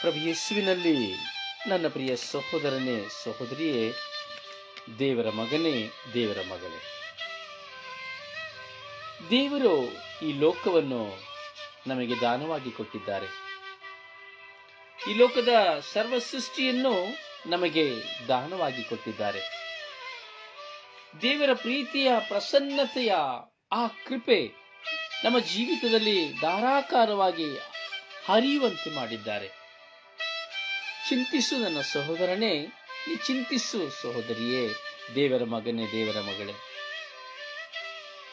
ಪ್ರಭು ಯೇಸುವಿನಲ್ಲಿ ನನ್ನ ಪ್ರಿಯ ಸಹೋದರನೇ, ಸಹೋದರಿಯೇ, ದೇವರ ಮಗನೇ, ದೇವರ ಮಗಳೇ. ದೇವರು ಈ ಲೋಕವನ್ನು ನಮಗೆ ದಾನವಾಗಿ ಕೊಟ್ಟಿದ್ದಾರೆ. ಈ ಲೋಕದ ಸರ್ವ ಸೃಷ್ಟಿಯನ್ನು ನಮಗೆ ದಾನವಾಗಿ ಕೊಟ್ಟಿದ್ದಾರೆ. ದೇವರ ಪ್ರೀತಿಯ ಪ್ರಸನ್ನತೆಯ ಆ ಕೃಪೆ ನಮ್ಮ ಜೀವಿತದಲ್ಲಿ ಧಾರಾಕಾರವಾಗಿ ಹರಿಯುವಂತೆ ಮಾಡಿದ್ದಾರೆ. ಚಿಂತಿಸು ನನ್ನ ಸಹೋದರನೇ ನೀ ಚಿಂತಿಸು ಸಹೋದರಿಯೇ, ದೇವರ ಮಗನೇ, ದೇವರ ಮಗಳೇ.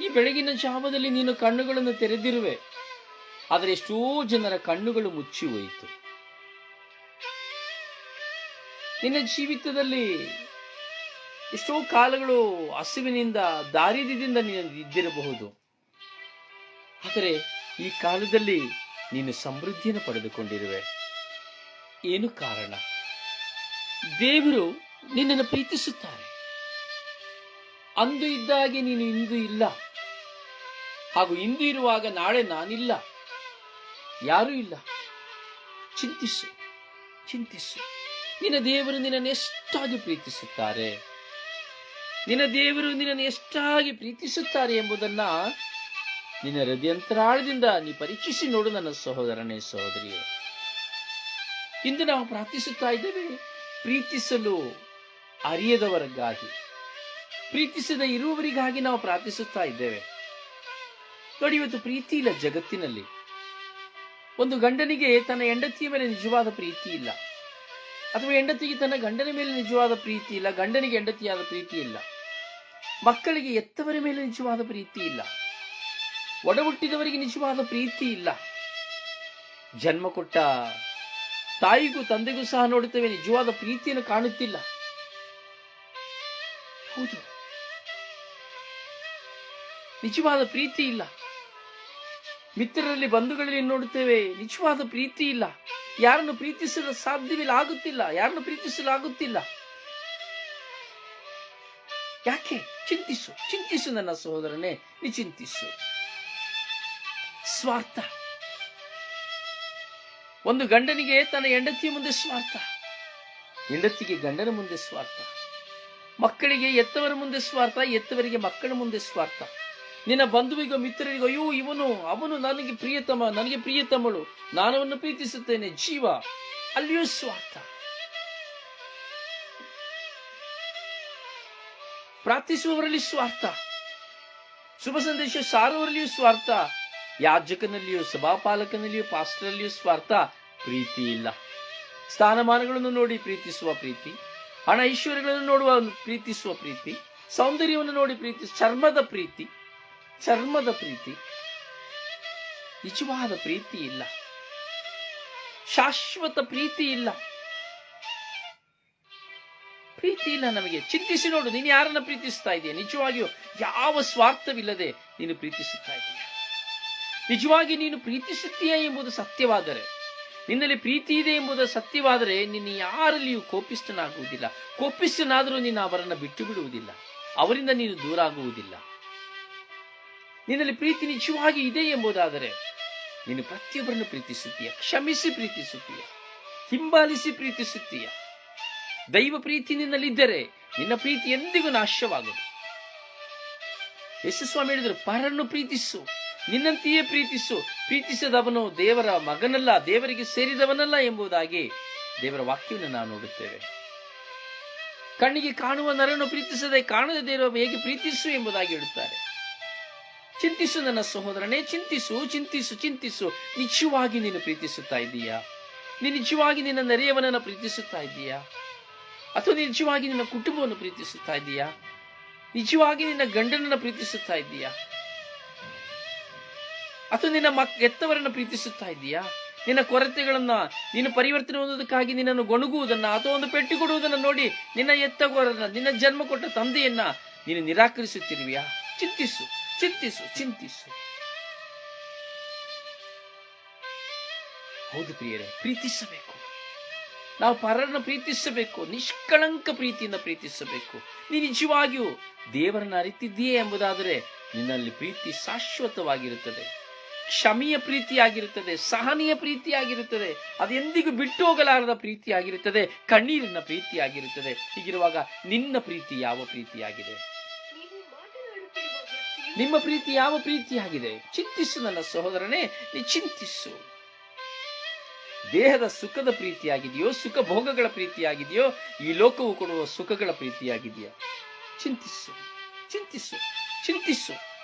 ಈ ಬೆಳಗಿನ ಜಾವದಲ್ಲಿ ನೀನು ಕಣ್ಣುಗಳನ್ನು ತೆರೆದಿರುವೆ. ಆದರೆ ಎಷ್ಟೋ ಜನರ ಕಣ್ಣುಗಳು ಮುಚ್ಚಿ ಹೋಯಿತು. ನಿನ್ನ ಜೀವಿತದಲ್ಲಿ ಎಷ್ಟೋ ಕಾಲಗಳು ಹಸಿವಿನಿಂದ ದಾರಿದ್ಯದಿಂದ ನೀನು ಇದ್ದಿರಬಹುದು. ಆದರೆ ಈ ಕಾಲದಲ್ಲಿ ನೀನು ಸಮೃದ್ಧಿಯನ್ನು ಪಡೆದುಕೊಂಡಿರುವೆ. ಏನು ಕಾರಣ? ದೇವರು ನಿನ್ನನ್ನು ಪ್ರೀತಿಸುತ್ತಾರೆ. ಅಂದು ಇದ್ದಾಗೆ ನೀನು ಇಂದು ಇಲ್ಲ. ಹಾಗೂ ಇಂದು ಇರುವಾಗ ನಾಳೆ ನಾನಿಲ್ಲ. ಯಾರೂ ಇಲ್ಲ. ಚಿಂತಿಸು ಚಿಂತಿಸು. ನಿನ್ನ ದೇವರು ನಿನ್ನನ್ನು ಎಷ್ಟಾಗಿ ಪ್ರೀತಿಸುತ್ತಾರೆ? ನಿನ್ನ ದೇವರು ನಿನ್ನನ್ನು ಎಷ್ಟಾಗಿ ಪ್ರೀತಿಸುತ್ತಾರೆ ಎಂಬುದನ್ನ ನಿನ್ನ ಹೃದಯಂತರಾಳದಿಂದ ನೀ ಪರೀಕ್ಷಿಸಿ ನೋಡು ನನ್ನ ಸಹೋದರನೇ ಸಹೋದರಿಯೇ. ಇಂದು ನಾವು ಪ್ರಾರ್ಥಿಸುತ್ತಾ ಇದ್ದೇವೆ. ಪ್ರೀತಿಸಲು ಅರಿಯದವರಿಗಾಗಿ, ಪ್ರೀತಿಸದ ಇರುವವರಿಗಾಗಿ ನಾವು ಪ್ರಾರ್ಥಿಸುತ್ತಾ ಇದ್ದೇವೆ. ನೋಡಿ, ಇವತ್ತು ಪ್ರೀತಿ ಇಲ್ಲ ಜಗತ್ತಿನಲ್ಲಿ. ಒಂದು ಗಂಡನಿಗೆ ತನ್ನ ಹೆಂಡತಿಯ ಮೇಲೆ ನಿಜವಾದ ಪ್ರೀತಿ ಇಲ್ಲ. ಅಥವಾ ಹೆಂಡತಿಗೆ ತನ್ನ ಗಂಡನ ಮೇಲೆ ನಿಜವಾದ ಪ್ರೀತಿ ಇಲ್ಲ, ಗಂಡನಿಗೆ ಹೆಂಡತಿಯಾದ ಪ್ರೀತಿ ಇಲ್ಲ. ಮಕ್ಕಳಿಗೆ ಎತ್ತವರ ಮೇಲೆ ನಿಜವಾದ ಪ್ರೀತಿ ಇಲ್ಲ. ಒಡಹುಟ್ಟಿದವರಿಗೆ ನಿಜವಾದ ಪ್ರೀತಿ ಇಲ್ಲ. ಜನ್ಮ ಕೊಟ್ಟ ತಾಯಿಗೂ ತಂದೆಗೂ ಸಹ ನೋಡುತ್ತೇವೆ. ನಿಜವಾದ ಪ್ರೀತಿಯನ್ನು ಕಾಣುತ್ತಿಲ್ಲ. ಹೌದು. ನಿಜವಾದ ಪ್ರೀತಿ ಇಲ್ಲ. ಮಿತ್ರರಲ್ಲಿ ಬಂಧುಗಳಲ್ಲಿ ನೋಡುತ್ತೇವೆ. ನಿಜವಾದ ಪ್ರೀತಿ ಇಲ್ಲ. ಯಾರನ್ನು ಪ್ರೀತಿಸಲು ಸಾಧ್ಯವಿಲ್ಲ, ಆಗುತ್ತಿಲ್ಲ. ಯಾರನ್ನು ಪ್ರೀತಿಸಲು ಆಗುತ್ತಿಲ್ಲ. ಯಾಕೆ? ಚಿಂತಿಸು. ಚಿಂತಿಸು ನನ್ನ ಸಹೋದರನೇ. ನೀ ಚಿಂತಿಸು. ಸ್ವಾರ್ಥ. ಒಂದು ಗಂಡನಿಗೆ ತನ್ನ ಹೆಂಡತಿಯ ಮುಂದೆ ಸ್ವಾರ್ಥ. ಹೆಂಡತಿಗೆ ಗಂಡನ ಮುಂದೆ ಸ್ವಾರ್ಥ. ಮಕ್ಕಳಿಗೆ ಎತ್ತವರ ಮುಂದೆ ಸ್ವಾರ್ಥ ಎತ್ತವರಿಗೆ ಮಕ್ಕಳ ಮುಂದೆ ಸ್ವಾರ್ಥ. ನಿನ್ನ ಬಂಧುವಿಗೋ ಮಿತ್ರರಿಗೋ, ಅಯ್ಯೋ, ಇವನು, ಅವನು ನನಗೆ ಪ್ರಿಯತಮ, ನನಗೆ ಪ್ರಿಯತಮಳು. ನಾನವನ್ನು ಪ್ರೀತಿಸುತ್ತೇನೆ. ಜೀವ, ಅಲ್ಲಿಯೂ ಸ್ವಾರ್ಥ. ಪ್ರಾರ್ಥಿಸುವವರಲ್ಲಿ ಸ್ವಾರ್ಥ. ಶುಭ ಸಂದೇಶ ಸಾರುವವರಲ್ಲಿಯೂ ಸ್ವಾರ್ಥ. ಯಾಜಕನಲ್ಲಿಯೂ, ಸಭಾಪಾಲಕನಲ್ಲಿಯೂ, ಪಾಸ್ಟರಲ್ಲಿಯೂ ಸ್ವಾರ್ಥ ಪ್ರೀತಿ ಇಲ್ಲ. ಸ್ಥಾನಮಾನಗಳನ್ನು ನೋಡಿ ಪ್ರೀತಿಸುವ ಪ್ರೀತಿ, ಹಣ ಐಶ್ವರ್ಯಗಳನ್ನು ನೋಡುವ ಪ್ರೀತಿಸುವ ಪ್ರೀತಿ, ಸೌಂದರ್ಯವನ್ನು ನೋಡಿ ಪ್ರೀತಿ, ಚರ್ಮದ ಪ್ರೀತಿ ಚರ್ಮದ ಪ್ರೀತಿ, ನಿಜವಾದ ಪ್ರೀತಿ ಇಲ್ಲ. ಶಾಶ್ವತ ಪ್ರೀತಿ ಇಲ್ಲ. ಪ್ರೀತಿ ಇಲ್ಲ ನಮಗೆ. ಚಿಂತಿಸಿ ನೋಡು, ನೀನು ಯಾರನ್ನ ಪ್ರೀತಿಸ್ತಾ ಇದೆಯಾ? ನಿಜವಾಗಿಯೂ ಯಾವ ಸ್ವಾರ್ಥವಿಲ್ಲದೆ ನೀನು ಪ್ರೀತಿಸುತ್ತಾ ಇದೆಯಾ? ನಿಜವಾಗಿ ನೀನು ಪ್ರೀತಿಸುತ್ತೀಯ ಎಂಬುದು ಸತ್ಯವಾದರೆ, ನಿನ್ನಲ್ಲಿ ಪ್ರೀತಿ ಇದೆ ಎಂಬುದು ಸತ್ಯವಾದರೆ ನಿನ್ನ ಯಾರಲ್ಲಿಯೂ ಕೋಪಿಷ್ಟನಾಗುವುದಿಲ್ಲ ಕೋಪಿಷ್ಟನಾದರೂ ನೀನು ಅವರನ್ನು ಬಿಟ್ಟು ಬಿಡುವುದಿಲ್ಲ ಅವರಿಂದ ನೀನು ದೂರ ಆಗುವುದಿಲ್ಲ ನಿನ್ನಲ್ಲಿ ಪ್ರೀತಿ ನಿಜವಾಗಿ ಇದೆ ಎಂಬುದಾದರೆ, ನೀನು ಪ್ರತಿಯೊಬ್ಬರನ್ನು ಪ್ರೀತಿಸುತ್ತೀಯ? ಕ್ಷಮಿಸಿ ಪ್ರೀತಿಸುತ್ತೀಯ? ಹಿಂಬಾಲಿಸಿ ಪ್ರೀತಿಸುತ್ತೀಯ? ದೈವ ಪ್ರೀತಿ ನಿನ್ನಲ್ಲಿದ್ದರೆ ನಿನ್ನ ಪ್ರೀತಿ ಎಂದಿಗೂ ನಾಶವಾಗದು. ಯಶಸ್ವಾಮಿ ಹೇಳಿದರು, ಪರನ್ನು ಪ್ರೀತಿಸು. ನಿನ್ನಂತೆಯೇ ಪ್ರೀತಿಸು. ಪ್ರೀತಿಸದವನು ದೇವರ ಮಗನಲ್ಲ, ದೇವರಿಗೆ ಸೇರಿದವನಲ್ಲ ಎಂಬುದಾಗಿ ದೇವರ ವಾಕ್ಯವನ್ನು ನಾವು ನೋಡುತ್ತೇವೆ. ಕಣ್ಣಿಗೆ ಕಾಣುವ ನರನ್ನು ಪ್ರೀತಿಸದೆ ಕಾಣದ ದೇವ ಹೇಗೆ ಪ್ರೀತಿಸು ಎಂಬುದಾಗಿ ಹೇಳುತ್ತಾರೆ. ಚಿಂತಿಸು ನನ್ನ ಸಹೋದರನೇ, ಚಿಂತಿಸು ಚಿಂತಿಸು ಚಿಂತಿಸು. ನಿಜವಾಗಿ ನೀನು ಪ್ರೀತಿಸುತ್ತಾ ಇದ್ದೀಯಾ? ನೀನು ನಿಜವಾಗಿ ನಿನ್ನ ನೆರೆಯವನನ್ನು ಪ್ರೀತಿಸುತ್ತಾ ಇದ್ದೀಯಾ? ಅಥವಾ ನಿಜವಾಗಿ ನಿನ್ನ ಕುಟುಂಬವನ್ನು ಪ್ರೀತಿಸುತ್ತಾ ಇದ್ದೀಯಾ? ನಿಜವಾಗಿ ನಿನ್ನ ಗಂಡನನ್ನು ಪ್ರೀತಿಸುತ್ತಾ ಇದ್ದೀಯಾ? ಅಥವಾ ನಿನ್ನ ಮಕ್ ಎತ್ತವರನ್ನು ಪ್ರೀತಿಸುತ್ತಾ ಇದ್ದೀಯಾ? ನಿನ್ನ ಕೊರತೆಗಳನ್ನ ನಿನ್ನ ಪರಿವರ್ತನೆ ಹೊಂದೋದಕ್ಕಾಗಿ ನಿನ್ನನ್ನು ಗೊಣಗುವುದನ್ನ ಅಥವಾ ಒಂದು ಪೆಟ್ಟು ಕೊಡುವುದನ್ನು ನೋಡಿ ನಿನ್ನ ಎತ್ತಗೋರನ್ನ, ನಿನ್ನ ಜನ್ಮ ಕೊಟ್ಟ ತಂದೆಯನ್ನ ನೀನು ನಿರಾಕರಿಸುತ್ತಿರುವಿಯಾ? ಚಿಂತಿಸು ಚಿಂತಿಸು ಚಿಂತಿಸು. ಹೌದು ಪ್ರಿಯರೇ, ಪ್ರೀತಿಸಬೇಕು. ನಾವು ಪರರನ್ನು ಪ್ರೀತಿಸಬೇಕು, ನಿಷ್ಕಳಂಕ ಪ್ರೀತಿಯಿಂದ ಪ್ರೀತಿಸಬೇಕು. ನೀ ನಿಜವಾಗಿಯೂ ದೇವರನ್ನ ಅರಿತಿದ್ದೀಯೇ ಎಂಬುದಾದರೆ ನಿನ್ನಲ್ಲಿ ಪ್ರೀತಿ ಶಾಶ್ವತವಾಗಿರುತ್ತದೆ. ಕ್ಷಮೆಯ ಪ್ರೀತಿಯಾಗಿರುತ್ತದೆ, ಸಹನೀಯ ಪ್ರೀತಿಯಾಗಿರುತ್ತದೆ, ಅದೆಂದಿಗೂ ಬಿಟ್ಟು ಹೋಗಲಾರದ ಪ್ರೀತಿಯಾಗಿರುತ್ತದೆ, ಕಣ್ಣೀರಿನ ಪ್ರೀತಿಯಾಗಿರುತ್ತದೆ. ಹೀಗಿರುವಾಗ ನಿನ್ನ ಪ್ರೀತಿ ಯಾವ ಪ್ರೀತಿಯಾಗಿದೆ? ನಿಮ್ಮ ಪ್ರೀತಿ ಯಾವ ಪ್ರೀತಿಯಾಗಿದೆ? ಚಿಂತಿಸು ನನ್ನ ಸಹೋದರನೇ, ನೀ ಚಿಂತಿಸು. ದೇಹದ ಸುಖದ ಪ್ರೀತಿಯಾಗಿದೆಯೋ, ಸುಖ ಭೋಗಗಳ ಪ್ರೀತಿಯಾಗಿದೆಯೋ, ಈ ಲೋಕವು ಕೊಡುವ ಸುಖಗಳ ಪ್ರೀತಿಯಾಗಿದೆಯೋ? ಚಿಂತಿಸು ಚಿಂತಿಸು ಚಿಂತಿಸು.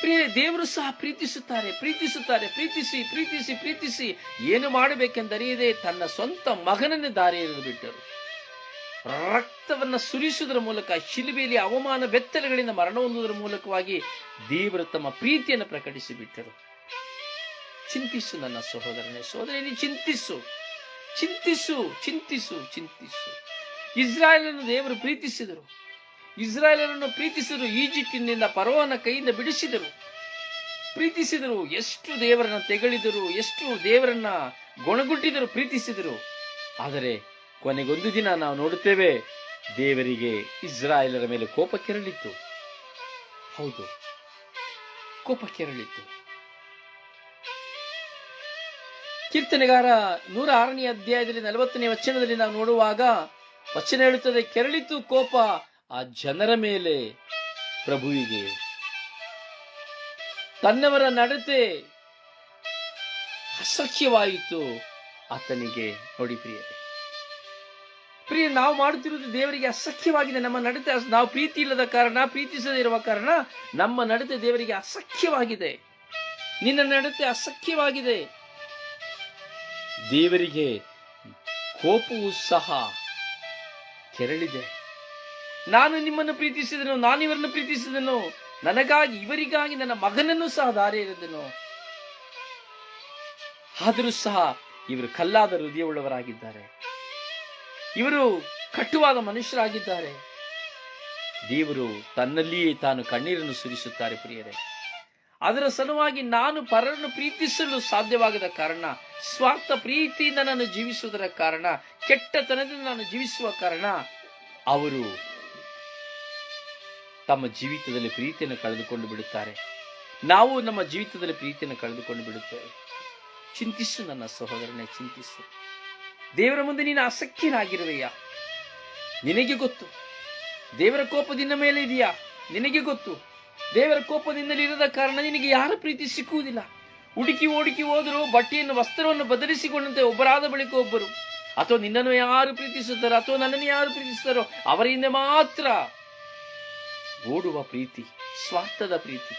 ಪ್ರಿಯ, ದೇವರು ಸಹ ಪ್ರೀತಿಸುತ್ತಾರೆ ಪ್ರೀತಿಸುತ್ತಾರೆ, ಪ್ರೀತಿಸಿ ಪ್ರೀತಿಸಿ ಪ್ರೀತಿಸಿ. ಏನು ಮಾಡಬೇಕೆಂದರಿಯದೆ ತನ್ನ ಸ್ವಂತ ಮಗನನ್ನು ದಾರಿ ಎರೆದು ಬಿಟ್ಟರು. ರಕ್ತವನ್ನ ಸುರಿಸುವುದರ ಮೂಲಕ, ಶಿಲುಬೆಯಲ್ಲಿ ಅವಮಾನ, ಬೆತ್ತಲೆಗಳಿಂದ ಮರಣ ಹೊಂದುವುದರ ಮೂಲಕವಾಗಿ ದೇವರು ತಮ್ಮ ಪ್ರೀತಿಯನ್ನು ಪ್ರಕಟಿಸಿ ಬಿಟ್ಟರು. ಚಿಂತಿಸು ನನ್ನ ಸಹೋದರನೇ, ಸಹೋದರಿ ಚಿಂತಿಸು. ಚಿಂತಿಸು ಚಿಂತಿಸು ಚಿಂತಿಸು. ಇಸ್ರಾಯೇಲನ್ನು ದೇವರು ಪ್ರೀತಿಸಿದರು. ಇಸ್ರಾಯೇಲರನ್ನು ಪ್ರೀತಿಸಿದರು, ಈಜಿಪ್ಟಿನಿಂದ ಪರೋವನ ಕೈಯಿಂದ ಬಿಡಿಸಿದರು. ಪ್ರೀತಿಸಿದರು, ಎಷ್ಟು ದೇವರನ್ನ ತೆಗಳಿದರು, ಎಷ್ಟು ದೇವರನ್ನ ಗೊಣಗುಟ್ಟಿದರು ಪ್ರೀತಿಸಿದರು. ಆದರೆ ಕೊನೆಗೊಂದು ದಿನ ನಾವು ನೋಡುತ್ತೇವೆ, ದೇವರಿಗೆ ಇಸ್ರಾಯೇಲರ ಮೇಲೆ ಕೋಪ ಕೆರಳಿತ್ತು. ಹೌದು, ಕೋಪ ಕೆರಳಿತ್ತು. ಕೀರ್ತನೆಗಾರ ನೂರ ಆರನೇ ಅಧ್ಯಾಯದಲ್ಲಿ ನಲವತ್ತನೇ ವಚನದಲ್ಲಿ ನಾವು ನೋಡುವಾಗ ವಚನ ಹೇಳುತ್ತದೆ, ಕೆರಳಿತು, ಕೋಪ ಆ ಜನರ ಮೇಲೆ ಪ್ರಭುವಿಗೆ. ತನ್ನವರ ನಡತೆ ಅಸಖ್ಯವಾಯಿತು ಆತನಿಗೆ. ನೋಡಿ ಪ್ರಿಯ ಪ್ರಿಯ ನಾವು ಮಾಡುತ್ತಿರುವುದು ದೇವರಿಗೆ ಅಸಖ್ಯವಾಗಿದೆ. ನಮ್ಮ ನಡತೆ ನಾವು ಪ್ರೀತಿ ಇಲ್ಲದ ಕಾರಣ, ಪ್ರೀತಿಸದೇ ಇರುವ ಕಾರಣ, ನಮ್ಮ ನಡತೆ ದೇವರಿಗೆ ಅಸಖ್ಯವಾಗಿದೆ. ನಿನ್ನ ನಡತೆ ಅಸಖ್ಯವಾಗಿದೆ. ದೇವರಿಗೆ ಕೋಪವು ಸಹ ಕೆರಳಿದೆ ನಾನು ನಿಮ್ಮನ್ನು ಪ್ರೀತಿಸಿದನು, ನಾನು ಇವರನ್ನು ಪ್ರೀತಿಸಿದನು. ನನಗಾಗಿ, ಇವರಿಗಾಗಿ ನನ್ನ ಮಗನನ್ನು ಸಹ ದಾರಿ ಇರಿದನು ಆದರೂ ಸಹ ಇವರು ಕಲ್ಲಾದ ಹೃದಯವುಳ್ಳವರಾಗಿದ್ದಾರೆ. ಇವರು ಕಟ್ಟುವಾದ ಮನುಷ್ಯರಾಗಿದ್ದಾರೆ. ದೇವರು ತನ್ನಲ್ಲಿಯೇ ತಾನು ಕಣ್ಣೀರನ್ನು ಸುರಿಸುತ್ತಾರೆ ಪ್ರಿಯರೇ. ಅದರ ಸಲುವಾಗಿ ನಾನು ಪರರನ್ನು ಪ್ರೀತಿಸಲು ಸಾಧ್ಯವಾಗದ ಕಾರಣ, ಸ್ವಾರ್ಥ ಪ್ರೀತಿಯಿಂದ ನಾನು ಜೀವಿಸುವುದರ ಕಾರಣ, ಕೆಟ್ಟತನದಿಂದ ನಾನು ಜೀವಿಸುವ ಕಾರಣ, ಅವರು ತಮ್ಮ ಜೀವಿತದಲ್ಲಿ ಪ್ರೀತಿಯನ್ನು ಕಳೆದುಕೊಂಡು ಬಿಡುತ್ತಾರೆ. ನಾವು ನಮ್ಮ ಜೀವಿತದಲ್ಲಿ ಪ್ರೀತಿಯನ್ನು ಕಳೆದುಕೊಂಡು ಬಿಡುತ್ತೇವೆ. ಚಿಂತಿಸು ನನ್ನ ಸಹೋದರನೇ, ಚಿಂತಿಸು. ದೇವರ ಮುಂದೆ ನೀನು ಆಸಕ್ತಿಯಾಗಿರುವೆಯ ನಿನಗೆ ಗೊತ್ತು. ದೇವರ ಕೋಪದಿಂದ ಮೇಲೆ ಇದೆಯಾ? ನಿನಗೆ ಗೊತ್ತು. ದೇವರ ಕೋಪದಿಂದಲೇ ಇರದ ಕಾರಣ ನಿನಗೆ ಯಾರ ಪ್ರೀತಿ ಸಿಕ್ಕುವುದಿಲ್ಲ? ಹುಡುಕಿ ಓಡುಕಿ ಹೋದರೂ ಬಟ್ಟೆಯನ್ನು, ವಸ್ತ್ರವನ್ನು ಬದಲಿಸಿಕೊಂಡಂತೆ ಒಬ್ಬರಾದ ಬಳಿಕ ಒಬ್ಬರು. ಅಥವಾ ನಿನ್ನನ್ನು ಯಾರು ಪ್ರೀತಿಸುತ್ತಾರೋ, ಅಥವಾ ನನ್ನನ್ನು ಯಾರು ಪ್ರೀತಿಸುತ್ತಾರೋ, ಅವರಿಂದ ಮಾತ್ರ ಓಡುವ ಪ್ರೀತಿ, ಸ್ವಾರ್ಥದ ಪ್ರೀತಿ.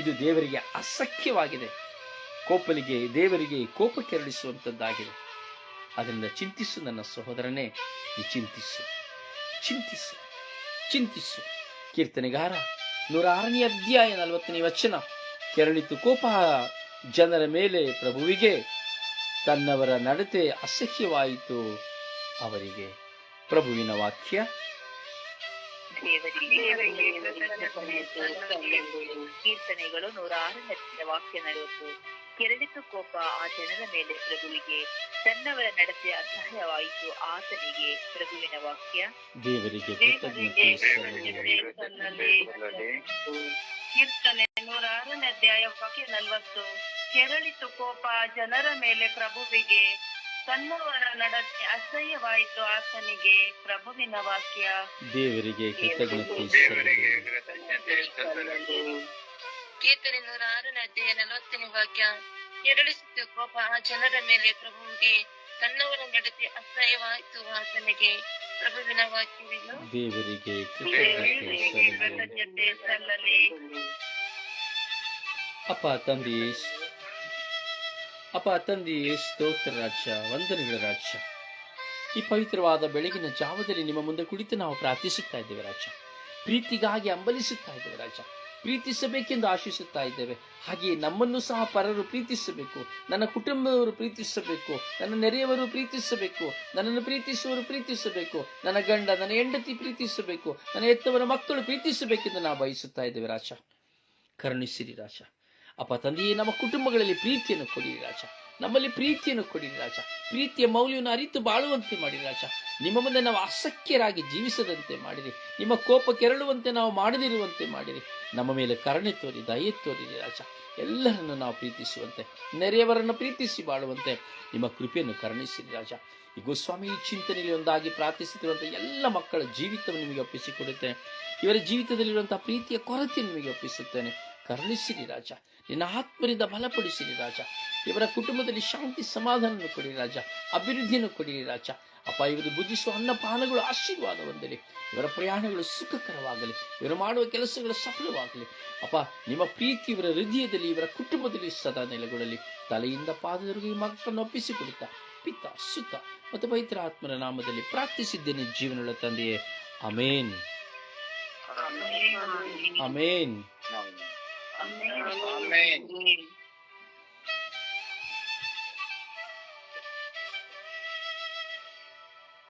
ಇದು ದೇವರಿಗೆ ಅಸಖ್ಯವಾಗಿದೆ. ಕೋಪನಿಗೆ ದೇವರಿಗೆ ಕೋಪ ಕೆರಳಿಸುವಂಥದ್ದಾಗಿದೆ ಅದರಿಂದ ಚಿಂತಿಸು ನನ್ನ ಸಹೋದರನೇ, ನೀ ಚಿಂತಿಸು. ಚಿಂತಿಸು ಚಿಂತಿಸು. ಕೀರ್ತನೆಗಾರ, ನೂರಾರನೇ ಅಧ್ಯಾಯ ನಲವತ್ತನೇ ವಚನ. ಕೆರಳಿತು ಕೋಪ ಜನರ ಮೇಲೆ ಪ್ರಭುವಿಗೆ, ತನ್ನವರ ನಡತೆ ಅಸಹ್ಯವಾಯಿತು ಅವರಿಗೆ. ಪ್ರಭುವಿನ ವಾಕ್ಯ ಕೀರ್ತನೆಗಳು ನೂರ ಆರನೇ ವಾಕ್ಯ ನಡೆಯಿತು. ಕೆರಳಿತು ಕೋಪ ಆ ಜನರ ಮೇಲೆ ಪ್ರಭುವಿಗೆ. ತನ್ನವರ ನಡತೆ ಅಸಹ್ಯವಾಯಿತು ಆತನಿಗೆ ಪ್ರಭುವಿನ ವಾಕ್ಯ. ಕೀರ್ತನೆ ನೂರ ಆರನೇ ಅಧ್ಯಾಯ ವಾಕ್ಯ ನಲವತ್ತು. ಕೆರಳಿತು ಕೋಪ ಜನರ ಮೇಲೆ ಪ್ರಭುವಿಗೆ. ತನ್ನವರ ನಡತೆ ಅಸಹ್ಯವಾಯಿತು ಆತನಿಗೆ ಪ್ರಭುವಿನ ವಾಕ್ಯ ದೇವರಿಗೆ. ಕೀರ್ತನೆ ನೂರ ಆರನೇ ಅಧ್ಯಾಯ ನಲವತ್ತನೇ ವಾಕ್ಯ. ಕೆರಳಿಸಿತು ಕೋಪ ಆ ಜನರ ಮೇಲೆ ಪ್ರಭುವಿಗೆ. ತನ್ನವರ ನಡತೆ ಅಸಹ್ಯವಾಯಿತು ಆತನಿಗೆ. ಪ್ರಭುವಿನ ವಾಕ್ಯವಿದು ದೇವರಿಗೆ ಕೃತಜ್ಞತೆ ಸಲ್ಲಲಿ. ಕೃತಜ್ಞತೆ ಸಲ್ಲಲಿ ಅಪ್ಪ ತಂದೆಯೇ ಅಪ್ಪ ತಂದೆಯೇ ಸ್ತೋತ್ರ ರಾಜ್ಯ, ವಂದನೆಗಳ ರಾಜ್ಯ. ಈ ಪವಿತ್ರವಾದ ಬೆಳಗಿನ ಜಾವದಲ್ಲಿ ನಿಮ್ಮ ಮುಂದೆ ಕುಳಿತು ನಾವು ಪ್ರಾರ್ಥಿಸುತ್ತಾ ಇದ್ದೇವೆ ರಾಜ ಪ್ರೀತಿಗಾಗಿ ಅಂಬಲಿಸುತ್ತಾ ಇದ್ದೇವೆ ರಾಜ ಪ್ರೀತಿಸಬೇಕೆಂದು ಆಶಿಸುತ್ತಾ ಇದ್ದೇವೆ. ಹಾಗೆಯೇ ನಮ್ಮನ್ನು ಸಹ ಪರರು ಪ್ರೀತಿಸಬೇಕು. ನನ್ನ ಕುಟುಂಬದವರು ಪ್ರೀತಿಸಬೇಕು. ನನ್ನ ನೆರೆಯವರು ಪ್ರೀತಿಸಬೇಕು. ನನ್ನನ್ನು ಪ್ರೀತಿಸುವವರು ಪ್ರೀತಿಸಬೇಕು. ನನ್ನ ಗಂಡ, ನನ್ನ ಹೆಂಡತಿ ಪ್ರೀತಿಸಬೇಕು. ನನ್ನ ಎತ್ತವರ ಮಕ್ಕಳು ಪ್ರೀತಿಸಬೇಕೆಂದು ನಾವು ಬಯಸುತ್ತಾ ಇದ್ದೇವೆ ರಾಜ ಕರುಣಿಸಿರಿ ರಾಜ ಅಪ್ಪ ತಂದೆಯೇ ನಮ್ಮ ಕುಟುಂಬಗಳಲ್ಲಿ ಪ್ರೀತಿಯನ್ನು ಕೊಡಿ ರಾಜ. ನಮ್ಮಲ್ಲಿ ಪ್ರೀತಿಯನ್ನು ಕೊಡಿ ರಾಜ. ಪ್ರೀತಿಯ ಮೌಲ್ಯವನ್ನು ಅರಿತು ಬಾಳುವಂತೆ ಮಾಡಿ ರಾಜ. ನಿಮ್ಮ ಮುಂದೆ ನಾವು ಅಸಖ್ಯರಾಗಿ ಜೀವಿಸದಂತೆ ಮಾಡಿರಿ. ನಿಮ್ಮ ಕೋಪ ಕೆರಳುವಂತೆ ನಾವು ಮಾಡದಿರುವಂತೆ ಮಾಡಿರಿ. ನಮ್ಮ ಮೇಲೆ ಕರುಣೆ ತೋರಿ, ದಯೆ ತೋರಿರಿ ರಾಜ. ಎಲ್ಲರನ್ನು ನಾವು ಪ್ರೀತಿಸುವಂತೆ, ನೆರೆಯವರನ್ನು ಪ್ರೀತಿಸಿ ಬಾಳುವಂತೆ ನಿಮ್ಮ ಕೃಪೆಯನ್ನು ಕರುಣಿಸಿರಿ ರಾಜ. ಈ ಗೋಸ್ವಾಮಿ ಚಿಂತನೆಯಲ್ಲಿ ಒಂದಾಗಿ ಪ್ರಾರ್ಥಿಸುತ್ತಿರುವಂಥ ಎಲ್ಲ ಮಕ್ಕಳ ಜೀವಿತವನ್ನು ನಿಮಗೆ ಒಪ್ಪಿಸಿಕೊಡುತ್ತೆ. ಇವರ ಜೀವಿತದಲ್ಲಿರುವಂತಹ ಪ್ರೀತಿಯ ಕೊರತೆ ನಿಮಗೆ ಒಪ್ಪಿಸುತ್ತೇನೆ. ಕರುಣಿಸಿರಿ ರಾಜ. ನಿನ್ನ ಆತ್ಮರಿಂದ ಬಲಪಡಿಸಿರಿ ರಾಜ. ಇವರ ಕುಟುಂಬದಲ್ಲಿ ಶಾಂತಿ ಸಮಾಧಾನವನ್ನು ಕೊಡಿ ರಾಜ. ಅಭಿವೃದ್ಧಿಯನ್ನು ಕೊಡಿರಿ ರಾಜ. ಅಪ್ಪ ಇವರು ಬುದ್ಧಿಸುವ ಅನ್ನಪಾನಗಳು ಆಶೀರ್ವಾದ ಹೊಂದಲಿ ಇವರ ಪ್ರಯಾಣಗಳು ಸುಖಕರವಾಗಲಿ. ಇವರು ಮಾಡುವ ಕೆಲಸಗಳು ಸಫಲವಾಗಲಿ. ಅಪ್ಪ ನಿಮ್ಮ ಪ್ರೀತಿ ಇವರ ಹೃದಯದಲ್ಲಿ ಇವರ ಕುಟುಂಬದಲ್ಲಿ ಸದಾ ನೆಲೆಗೊಳ್ಳಲಿ. ತಲೆಯಿಂದ ಪಾದದವರೆಗೆ ಈ ಮಕ್ಕಳನ್ನು ಒಪ್ಪಿಸಿಕೊಡುತ್ತಾ ಪಿತ್ತ ಸುತ್ತ ಮತ್ತು ಪವಿತ್ರ ಆತ್ಮನ ನಾಮದಲ್ಲಿ ಪ್ರಾರ್ಥಿಸಿದ್ದೇನೆ ಜೀವನಗಳ ತಂದೆಯೇ. Amen amen Amen. Amen.